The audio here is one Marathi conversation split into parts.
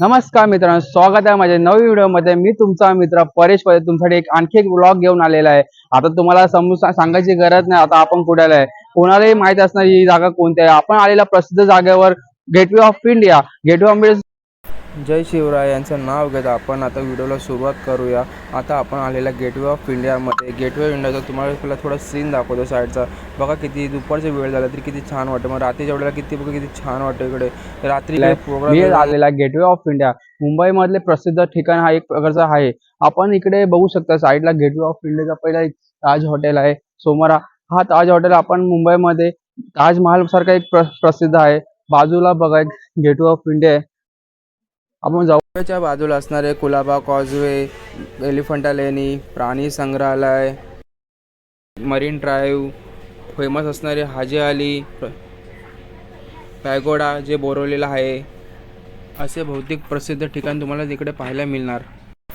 नमस्कार मित्रांनो स्वागत आहे माझ्या नवीन व्हिडिओमध्ये. मी तुमचा मित्र परेश पटेल. तुमच्यासाठी एक आणखी एक ब्लॉग घेऊन आलेला आहे. आता तुम्हाला समजून सा- सांगायची गरज नाही. आता आपण कुठे आहे? कोणालाही माहीत असणार ही जागा कोणती आहे. आपण आलेल्या प्रसिद्ध जागेवर gateway of India gateway of India जय शिवराय यांचं नाव घेत आपण आता व्हिडिओला सुरुवात करूया. आता आपण आलेल्या गेटवे ऑफ इंडियामध्ये गेटवे ऑफ इंडियाचा तुम्हाला पहिला थोडा सीन दाखवतो साईडचा बघा किती दुपारचा वेळ झाला तरी किती छान वाटतं. मग रात्रीच्या वेळेला किती बघा किती छान वाटतं इकडे. रात्री प्रोग्राम आलेला गेटवे ऑफ इंडिया मुंबईमधले प्रसिद्ध ठिकाण हा एक प्रकारचा आहे. आपण इकडे बघू शकता साईडला गेटवे ऑफ इंडियाचा पहिला एक ताज हॉटेल आहे. सोमवारा हा ताज हॉटेल आपण मुंबईमध्ये ताजमहाल सारखा एक प्र- प्रसिद्ध आहे. बाजूला बघा गेटवे ऑफ इंडिया आहे. आपण जाऊच्या बाजूला असणारे कुलाबा कॉजवे एलिफंटा लेणी प्राणी संग्रहालय मरीन ड्राईव्ह फेमस असणारे हाजी अली पॅगोडा जे बोरवलेला आहे असे भौतिक प्रसिद्ध ठिकाण तुम्हाला तिकडे पाहायला मिळणार.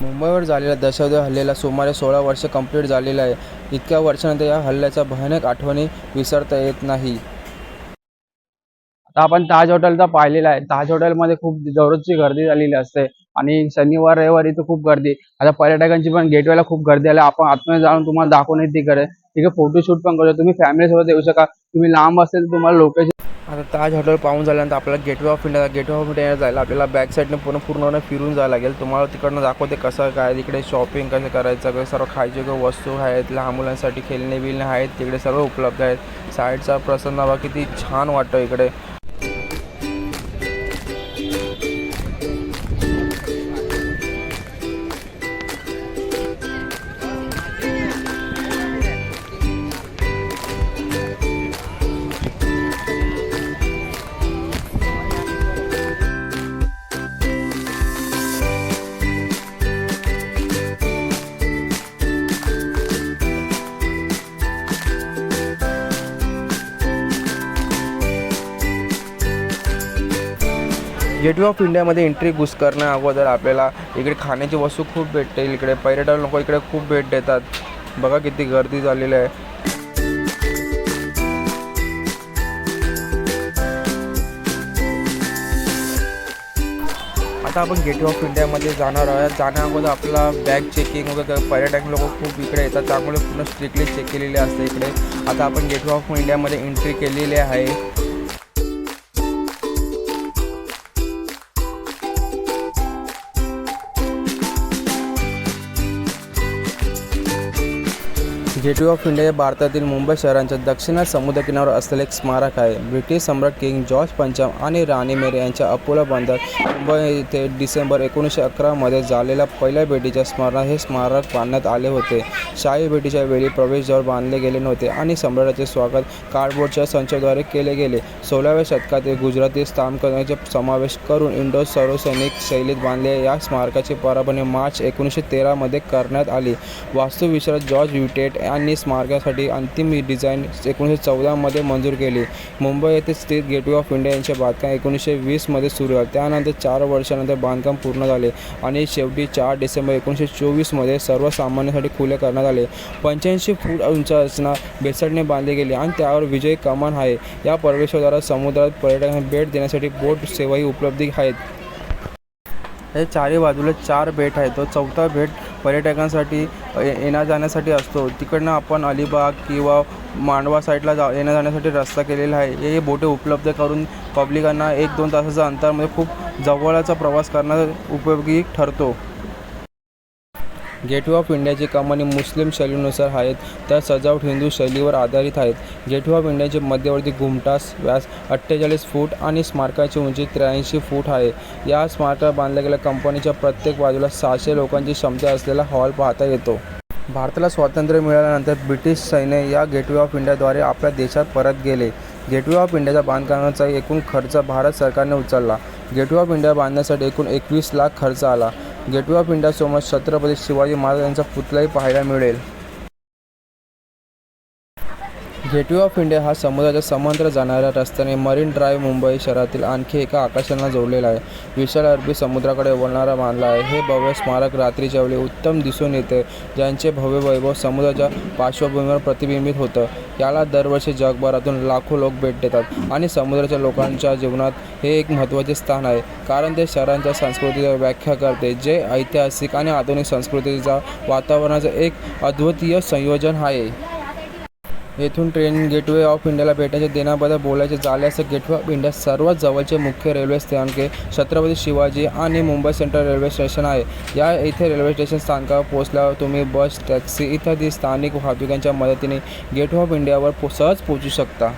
मुंबईवर झालेल्या दहशतवादी हल्ल्याला सुमारे सोळा वर्ष कंप्लीट झालेलं आहे. इतक्या वर्षानंतर या हल्ल्याच्या भयानक आठवणी विसरता येत नाही. आपण ताज हॉटेलचा पाहिलेला आहे. ताज हॉटेलमध्ये खूप दररोजची गर्दी झालेली असते आणि शनिवार रविवारी तर खूप गर्दी. आता पर्यटकांची पण गेटवेला खूप गर्दी आली. आपण आतमध्ये जाऊन तुम्हाला दाखवून ती करे ठीक फोटोशूट पण करू तुम्ही फॅमिली सोबत येऊ शका तुम्ही लांब असेल तर तुम्हाला लोकेशन आता ताज हॉटेल पाहून झाल्यानंतर आपल्याला gateway of India gateway of India जायला आपल्याला बॅक साईडने पूर्ण पूर्ण फिरून जायला लागेल. तुम्हाला तिकडनं दाखवते कसं काय तिकडे शॉपिंग कसं करायचं कसं सर्व खायचे वस्तू आहेत लहान मुलांसाठी खेळणे बिलणे आहेत. तिकडे सर्व उपलब्ध आहेत. साईडचा प्रसन्न बघा किती छान वाटतं इकडे. गेटवे ऑफ इंडियामध्ये एंट्री घुस करणं अगोदर आपल्याला इकडे खाण्याची वस्तू खूप भेटते इकडे पर्यटक लोक इकडे खूप भेट देतात. बघा किती गर्दी झालेली आहे. आता आपण गेटवे ऑफ इंडियामध्ये जाणार आहोत. जाण्या अगोदर आपला बॅग चेकिंग वगैरे पर्यटक लोक खूप इकडे येतात. त्यामुळे पूर्ण स्ट्रिक्टली चेक केलेले असते इकडे. आता आपण गेटवे ऑफ इंडियामध्ये एंट्री केलेली आहे. गेटवे ऑफ इंडिया हे भारतातील मुंबई शहरांच्या दक्षिणात समुद्रकिनाऱ्यावर असलेले एक स्मारक आहे. ब्रिटिश सम्राट किंग जॉर्ज पंचम आणि राणी मेरी यांच्या अपोला बंदर मुंबई येथे डिसेंबर एकोणीसशे अकरामध्ये झालेल्या पहिल्या भेटीच्या स्मरणात हे स्मारक बांधण्यात आले होते. शाही भेटीच्या वेळी प्रवेशद्वार बांधले गेले नव्हते आणि सम्राटाचे स्वागत कार्डबोर्डच्या संचाद्वारे केले गेले. सोळाव्या शतकात हे गुजराती स्थानकांचे समावेश करून इंडो सर्वसैनिक शैलीत बांधले या स्मारकाची पराभणी मार्च एकोणीसशे तेरामध्ये करण्यात आली. वास्तुविशारद जॉर्ज युटेट यांनी स्मारकासाठी अंतिम डिझाईन एकोणीसशे चौदामध्ये मंजूर केली. मुंबई येथे स्थित गेटवे ऑफ इंडिया यांचे बांधकाम एकोणीसशे वीसमध्ये सुरू झाले. त्यानंतर चार वर्षानंतर बांधकाम पूर्ण झाले आणि शेवटी चार डिसेंबर एकोणीसशे चोवीसमध्ये सर्वसामान्यांसाठी खुले करण्यात आले. पंच्याऐंशी फूट उंच असणार बेसडने बांधली गेली आणि त्यावर विजयी कमान आहे. या प्रवेशद्वारा समुद्रात पर्यटकांना भेट देण्यासाठी बोट सेवाही उपलब्ध आहेत. हे चारही बाजूला चार बेट आहेत. तो चौथा बेट पर्यटकांसाठी येण्या जाण्यासाठी असतो. तिकडनं आपण अलिबाग किंवा मांडवा साईडला जा येण्या जाण्यासाठी रस्ता केलेला आहे. हे बोटे उपलब्ध करून पब्लिकांना एक दोन तासाच्या अंतरामध्ये खूप जवळचा प्रवास करणं उपयोगी ठरतो. गेटवे ऑफ इंडियाची कमानी मुस्लिम शैलीनुसार आहेत. तर सजावट हिंदू शैलीवर आधारित आहेत. गेटवे ऑफ इंडियाचे मध्यवर्ती घुमटास व्यास अठ्ठेचाळीस फूट आणि स्मारकाची उंची त्र्याऐंशी फूट आहे. या स्मारकात बांधल्या गेल्या कंपनीच्या प्रत्येक बाजूला सहाशे लोकांची क्षमता असलेला हॉल पाहता येतो. भारताला स्वातंत्र्य मिळाल्यानंतर ब्रिटिश सैन्य या गेटवे ऑफ इंडियाद्वारे आपल्या देशात परत गेले. गेटवे ऑफ इंडियाच्या बांधकामाचा एकूण खर्च भारत सरकारने उचलला. गेटवे ऑफ इंडिया बांधण्यासाठी एकूण एकवीस लाख खर्च आला. गेटवे ऑफ इंडियासमोर छत्रपती शिवाजी महाराजांचा पुतळाही पाहायला मिळेल. गेटवे ऑफ इंडिया हा समुद्राच्या समांतर जाणाऱ्या रस्त्याने मरीन ड्राईव्ह मुंबई शहरातील आणखी एका आकर्षणाला जोडलेला आहे. विशाल अरबी समुद्राकडे वळणारा मानला आहे. हे भव्य स्मारक रात्रीच्या वेळी उत्तम दिसून येते. ज्यांचे भव्य वैभव समुद्राच्या पार्श्वभूमीवर प्रतिबिंबित होतं. याला दरवर्षी जगभरातून लाखो लोक भेट देतात आणि समुद्राच्या लोकांच्या जीवनात हे एक महत्त्वाचे स्थान आहे. कारण ते शहरांच्या संस्कृतीची व्याख्या करते जे ऐतिहासिक आणि आधुनिक संस्कृतीचा वातावरणाचं एक अद्वितीय संयोजन आहे. येथून ट्रेन गेटवे ऑफ इंडियाला भेटायचे. देण्याबद्दल बोलायचे झाल्यास गेटवे ऑफ इंडिया सर्वात जवळचे मुख्य रेल्वे स्थानके छत्रपती शिवाजी आणि मुंबई सेंट्रल रेल्वे स्टेशन आहे. या येथे रेल्वे स्टेशन स्थानकावर पोहोचल्यावर तुम्ही बस टॅक्सी इत्यादी स्थानिक वाहतुकांच्या मदतीने गेटवे ऑफ इंडियावर पो सहज पोहोचू शकता.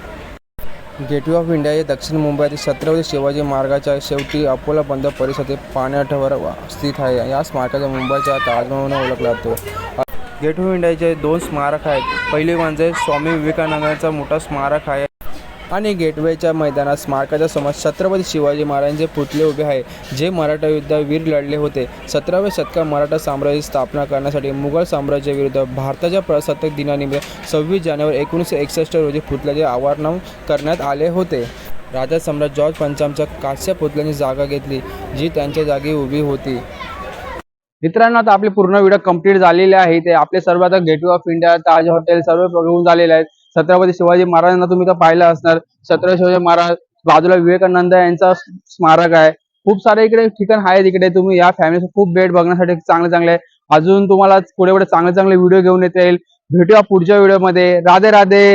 गेटवे ऑफ इंडिया हे दक्षिण मुंबईतील छत्रपती शिवाजी मार्गाच्या शेवटी अकोला बंदर परिसरातील पाण्याठवर स्थित आहे. या स्मारकाचा मुंबईच्या ताजमहल म्हणून ओळखला जातो. गेट ऑफ इंडियाचे दोन स्मारक आहेत. पहिले म्हणजे स्वामी विवेकानंदांचा मोठा स्मारक आहे आणि गेटवेच्या मैदानात स्मारकाच्या समोर छत्रपती शिवाजी महाराजांचे पुतळे उभे आहे जे मराठा युद्धात वीर लढले होते. सतराव्या शतकात मराठा साम्राज्य स्थापना करण्यासाठी मुघल साम्राज्याविरुद्ध भारताच्या प्रजासत्ताक दिनानिमित्त सव्वीस जानेवारी एकोणीसशे एकसष्ट रोजी पुतळ्याचे आवाहन करण्यात आले होते. राजा सम्राट जॉर्ज पंचामच्या कास्य पुतळ्याने जागा घेतली जी त्यांच्या जागी उभी होती. मित्रांनो आता आपली पूर्ण व्हिडिओ कंप्लीट झालेली आहे ते आपले सर्व आता gateway of India Taj hotel सर्व बघून झालेले आहेत. छत्रपती शिवाजी महाराजांना तुम्ही तर पाहिलं असणार. छत्रपती शिवाजी महाराज बाजूला विवेकानंद यांचा स्मारक आहे. खूप सारे इकडे ठिकाण आहेत. इकडे तुम्ही या फॅमिली खूप भेट बघण्यासाठी चांगले चांगले. अजून तुम्हाला पुढे पुढे चांगले चांगले व्हिडिओ घेऊन येता येईल. भेटूया पुढच्या व्हिडिओमध्ये राधे राधे!